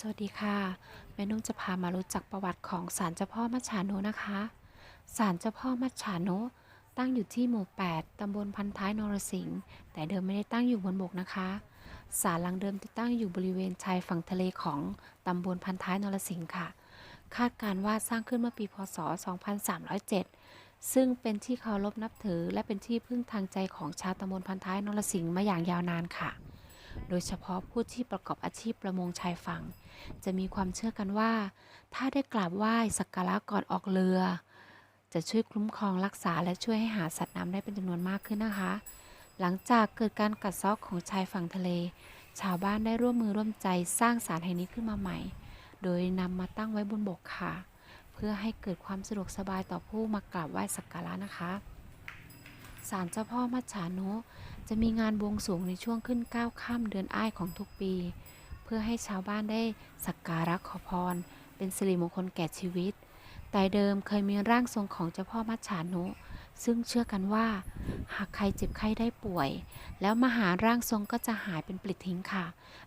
สวัสดีค่ะ แม่นุ่มจะพามารู้จักประวัติของศาลเจ้าพ่อมัจฉานุนะคะศาลเจ้าพ่อมัจฉานุตั้งอยู่ที่หมู่ 8 ตำบลพันท้ายนรสิงห์แต่เดิมไม่ได้ตั้งอยู่บนบกนะคะศาลหลังเดิมที่ตั้งอยู่บริเวณชายฝั่งทะเลของตำบลพันท้ายนรสิงห์ค่ะ คาดการว่าสร้างขึ้นเมื่อปีพศ 2307 ซึ่งเป็นที่เคารพนับถือและเป็นที่พึ่งทางใจของชาวตำบลพันท้ายนรสิงห์มาอย่างยาวนานค่ะ โดยเฉพาะผู้ที่ประกอบอาชีพประมงชายฝั่ง จะมีความเชื่อกันว่า ถ้าได้กราบไหว้สักการะก่อนออกเรือ จะช่วยคุ้มครองรักษาและช่วยให้หาสัตว์น้ำได้เป็นจำนวนมากขึ้นนะคะ หลังจากเกิดการกัดเซอกของชายฝั่งทะเล ชาวบ้านได้ร่วมมือร่วมใจสร้างศาลแห่งนี้ขึ้นมาใหม่ โดยนำมาตั้งไว้บนบกค่ะ เพื่อให้เกิดความสะดวกสบายต่อผู้มากราบไหว้สักการะนะคะ ศาลเจ้าพ่อมัจฉานุจะมีงานบวงสรวงในช่วงขึ้น9ก้าค่ำเดือนอ้ายของทุกปี เพื่อให้ชาวบ้านได้สักการะขอพร เป็นสิริมงคลแก่ชีวิต แต่เดิมเคยมีร่างทรงของเจ้าพ่อมัจฉานุ ซึ่งเชื่อกันว่า หากใครเจ็บไข้ได้ป่วย แล้วมาหาร่างทรงก็จะหายเป็นปลิดทิ้งค่ะ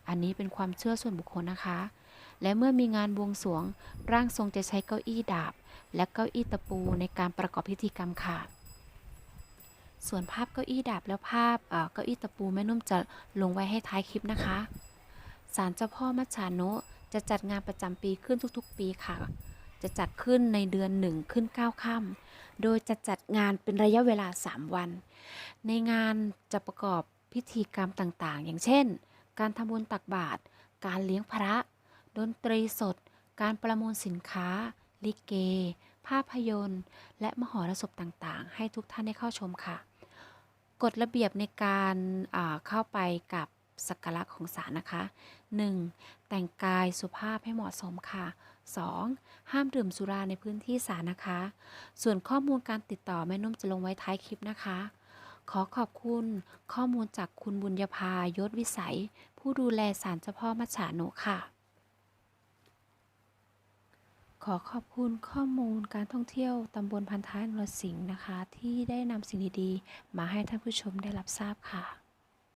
อันนี้เป็นความเชื่อส่วนบุคคลนะคะ และเมื่อมีงานบวงสรวง ร่างทรงจะใช้เก้าอี้ดาบ และเก้าอี้ตะปูในการประกอบพิธีกรรมค่ะ ส่วนภาพเก้าอี้ดาบและภาพเก้าอี้ตะปูแม่นุ่มจะลงไว้ให้ท้ายคลิปนะคะศาลเจ้าพ่อมัจฉานุจะจัดงานประจำปีขึ้นทุกๆ ปีค่ะ จะจัดขึ้นในเดือนหนึ่งขึ้น9ค่ำโดยจะจัดงานเป็นระยะเวลา 3 วัน ในงานจะประกอบพิธีกรรมต่างๆ อย่างเช่น การทำบุญตักบาตร การเลี้ยงพระ ดนตรีสด การประมูลสินค้า ลิเก ภาพยนตร์ และมหรสพต่างๆ ให้ทุกท่านได้เข้าชมค่ะ กฎระเบียบในการเข้าไปกับสักการะของศาลนะคะ 1. แต่งกายสุภาพให้เหมาะสมค่ะ 2. ห้ามดื่มสุราในพื้นที่ศาลนะคะ ส่วนข้อมูลการติดต่อแม่นุ่มจะลงไว้ท้ายคลิปนะคะ ขอขอบคุณข้อมูลจากคุณบุญญาภายศวิสัย ผู้ดูแลศาลเจ้าพ่อมัจฉานุค่ะ ขอขอบคุณข้อมูลการท่องเที่ยวตำบลพันท้ายนรสิงห์นะคะ ที่ได้นำสิ่งดีๆ มาให้ท่านผู้ชมได้รับทราบค่ะ